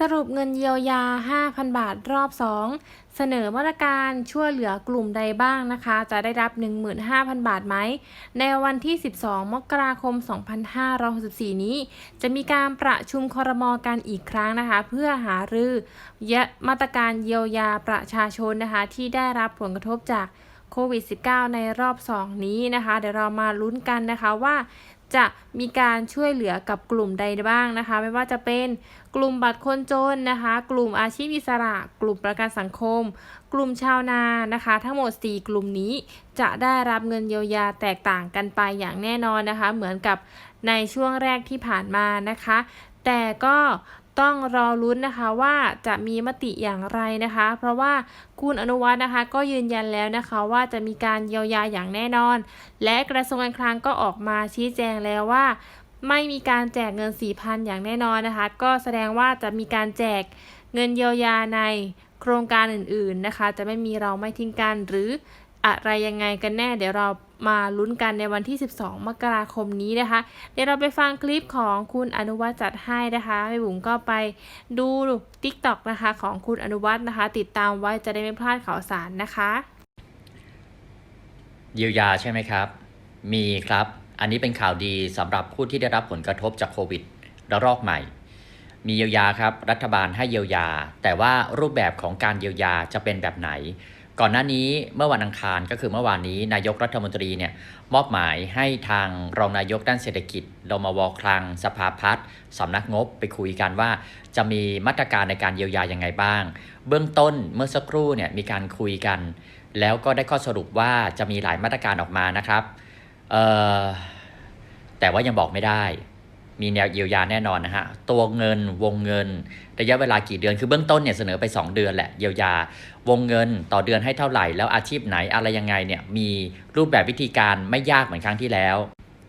สรุปเงินเยียวยา 5,000 บาทรอบ 2 เสนอมาตรการช่วยเหลือกลุ่มใดบ้างนะคะ จะได้รับ 15,000 บาทไหม ในวันที่ 12 มกราคม 2564 นี้ จะมีการประชุมคอรมอกันอีกครั้งนะคะ เพื่อหารือแยะมาตรการเยียวยาประชาชนนะคะ ที่ได้รับผลกระทบจากโควิด -19 ในรอบ 2 นี้นะคะ เดี๋ยวเรามาลุ้นกันนะคะว่า จะมีการช่วยเหลือกับกลุ่มใดบ้างนะคะ ไม่ว่าจะเป็นกลุ่มบัตรคนจนนะคะ กลุ่มอาชีพอิสระ กลุ่มประกันสังคม กลุ่มชาวนานะคะ ทั้งหมด 4 กลุ่มนี้จะได้รับเงินเยียวยาแตกต่างกันไปอย่างแน่นอนนะคะ เหมือนกับในช่วงแรกที่ผ่านมานะคะ แต่ก็ ต้องรอลุ้นนะคะว่าจะมีมติอย่างไรนะคะ เพราะว่าคุณอนุวัฒน์นะคะ ก็ยืนยันแล้วนะคะว่าจะมีการเยียวยาอย่างแน่นอน และกระทรวงการคลังก็ออกมาชี้แจงแล้วว่า ไม่มีการแจกเงิน 4,000 อย่างแน่นอนนะคะ ก็แสดงว่าจะมีการแจกเงินเยียวยาในโครงการอื่นๆนะคะ จะไม่มีเราไม่ทิ้งกันหรืออะไรยังไงกันแน่เดี๋ยวเรา มาลุ้นกันในวันที่ 12 มกราคมนี้นะคะ เดี๋ยวเราไปฟังคลิปของคุณอนุวัฒน์จัดให้นะคะแม่บุ๋มก็ไปดู TikTok นะคะของคุณอนุวัฒน์นะคะ ติดตามไว้จะได้ไม่พลาดข่าวสารนะคะ เยียวยาใช่ไหมครับ มีครับ อันนี้เป็นข่าวดีสำหรับผู้ที่ได้รับผลกระทบจากโควิดระลอกใหม่ มีเยียวยาครับ รัฐบาลให้เยียวยา แต่ว่ารูปแบบของการเยียวยาจะเป็นแบบไหน ก่อนหน้านี้เมื่อวันอังคารก็คือเมื่อวานนี้นายกรัฐมนตรีเนี่ยมอบหมายให้ทางรองนายกด้านเศรษฐกิจรมวคลังสภาพัฒน์สำนักงบไปคุยกันว่า จะมีมาตรการในการเยียวยายังไงบ้าง เบื้องต้นเมื่อสักครู่เนี่ยมีการคุยกัน แล้วก็ได้ข้อสรุปว่าจะมีหลายมาตรการออกมานะครับแต่ว่ายังบอกไม่ได้ มีแนวเยียวยาแน่นอนนะฮะ ตัวเงินวงเงิน ระยะเวลากี่เดือน คือเบื้องต้นเนี่ยเสนอไป 2 เดือนแหละเยียวยา วงเงินต่อเดือนให้เท่าไหร่ แล้วอาชีพไหนอะไรยังไงเนี่ยมีรูปแบบวิธีการไม่ยากเหมือนครั้งที่แล้ว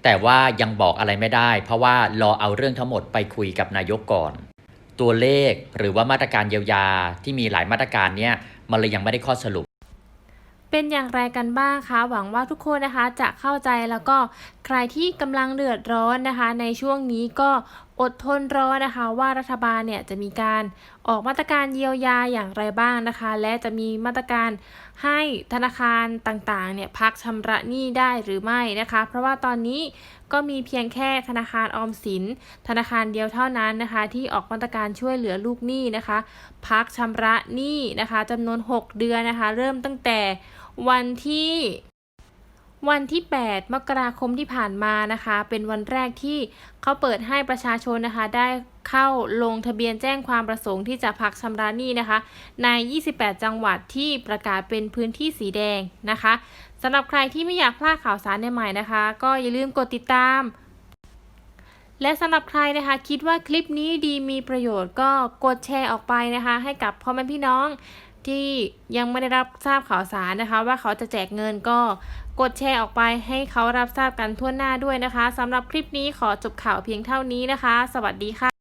แต่ว่ายังบอกอะไรไม่ได้ เพราะว่ารอเอาเรื่องทั้งหมดไปคุยกับนายกก่อน ตัวเลขหรือว่ามาตรการเยียวยาที่มีหลายมาตรการเนี่ยมันเลยยังไม่ได้ข้อสรุป เป็นอย่างไรกันบ้างคะหวังว่าทุกคนนะคะจะเข้าใจแล้วก็ใครที่กำลังเดือดร้อนนะคะ ในช่วงนี้ก็ อดทนรอนะคะว่ารัฐบาลเนี่ยจะมีการออกมาตรการเยียวยาอย่างไรบ้างนะคะ และจะมีมาตรการให้ธนาคารต่างๆเนี่ยพักชำระหนี้ได้หรือไม่นะคะ เพราะว่าตอนนี้ก็มีเพียงแค่ธนาคารออมสิน ธนาคารเดียวเท่านั้นนะคะ ที่ออกมาตรการช่วยเหลือลูกหนี้นะคะ พักชำระหนี้นะคะจำนวน 6 เดือนนะคะ เริ่มตั้งแต่วันที่ วันที่ 8 มกราคมที่ผ่านมานะคะ เป็นวันแรกที่เขาเปิดให้ประชาชนนะคะ ได้เข้าลงทะเบียนแจ้งความประสงค์ที่จะพักชำระหนี้นะคะ ใน 28 จังหวัดที่ประกาศเป็นพื้นที่สีแดงนะคะสำหรับใครที่ไม่อยากพลาดข่าวสารใหม่ๆนะคะ ก็อย่าลืมกดติดตาม และสำหรับใครนะคะ คิดว่าคลิปนี้ดีมีประโยชน์ก็กดแชร์ออกไปนะคะ ให้กับพ่อแม่พี่น้อง ที่ยังไม่ได้รับทราบข่าวสารนะคะ ว่าเขาจะแจกเงินก็กดแชร์ออกไปให้เขารับทราบกันทั่วหน้าด้วยนะคะสำหรับคลิปนี้ขอจบข่าวเพียงเท่านี้นะคะ สวัสดีค่ะ